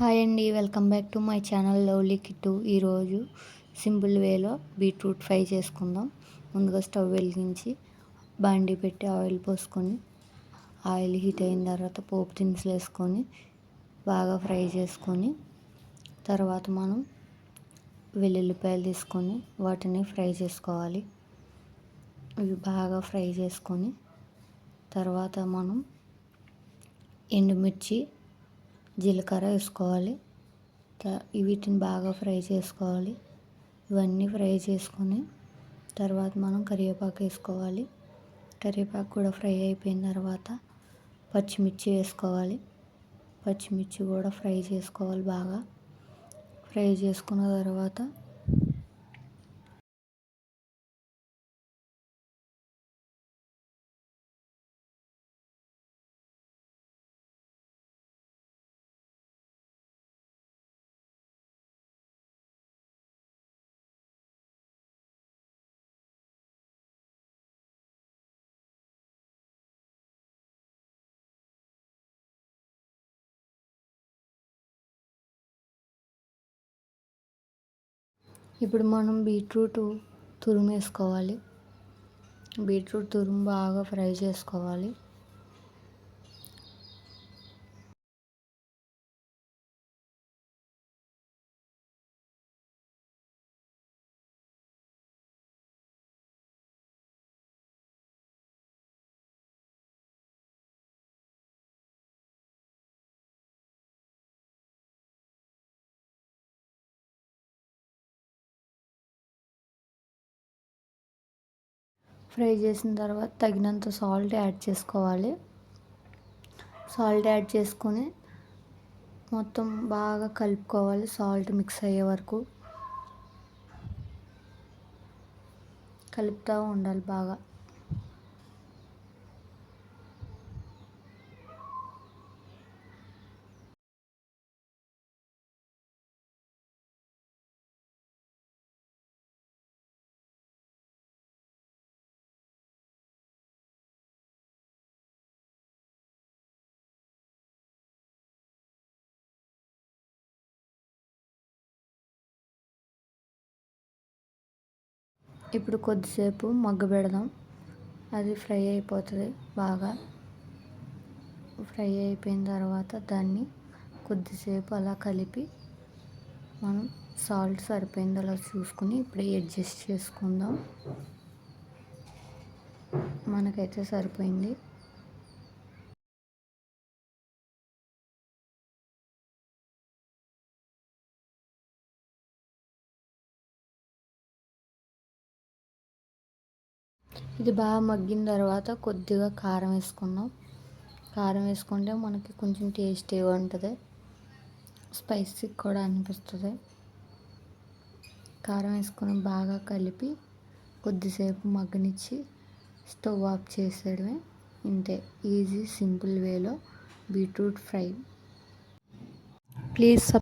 Hi అండి welcome back to my channel lovely Kittu. ఈరోజు simple వేలో బీట్రూట్ ఫ్రై చేసుకుందాం. ముందుగా స్టవ్ వెలిగించి బాండీ పెట్టి ఆయిల్ పోసుకొని ఆయిల్ హీట్ అయిన తర్వాత పోపు దినుసులు వేసుకొని బాగా ఫ్రై చేసుకొని తర్వాత మనం వెల్లుల్లిపాయలు తీసుకొని వాటిని ఫ్రై చేసుకోవాలి. ఇవి బాగా ఫ్రై చేసుకొని తర్వాత మనం ఎండుమిర్చి జీలకర్ర వేసుకోవాలి. వీటిని బాగా ఫ్రై చేసుకోవాలి. ఇవన్నీ ఫ్రై చేసుకొని తర్వాత మనం కరివేపాకు వేసుకోవాలి. కరివేపాకు కూడా ఫ్రై అయిపోయిన తర్వాత పచ్చిమిర్చి వేసుకోవాలి. పచ్చిమిర్చి కూడా ఫ్రై చేసుకోవాలి బాగా. ఫ్రై చేసుకున్న తర్వాత ఇప్పుడు మనం బీట్రూట్ తురుము వేసుకోవాలి బీట్రూట్ తురుము బాగా ఫ్రై చేసుకోవాలి. ఫ్రై చేసిన తర్వాత తగినంత సాల్ట్ యాడ్ చేసుకోవాలి. సాల్ట్ యాడ్ చేసుకొని మొత్తం బాగా కలుపుకోవాలి సాల్ట్ మిక్స్ అయ్యే వరకు. కలుపుతూ ఉండాలి బాగా. ఇప్పుడు కొద్దిసేపు మగ్గబెడదాం అది ఫ్రై అయిపోతుంది బాగా. ఫ్రై అయిపోయిన తర్వాత దాన్ని కొద్దిసేపు అలా కలిపి మనం సాల్ట్ సరిపోయిందో అలా చూసుకుని ఇప్పుడే అడ్జస్ట్ చేసుకుందాం. మనకైతే సరిపోయింది. ఇది బాగా మగ్గిన తర్వాత కొద్దిగా కారం వేసుకుందాం. కారం వేసుకుంటే మనకి కొంచెం టేస్టీగా ఉంటుంది. స్పైసీ కూడా అనిపిస్తుంది. కారం వేసుకొని బాగా కలిపి కొద్దిసేపు మగ్గనిచ్చి స్టవ్ ఆఫ్ చేసేయడమే. ఇంతే ఈజీ సింపుల్ వేలో బీట్రూట్ ఫ్రై. ప్లీజ్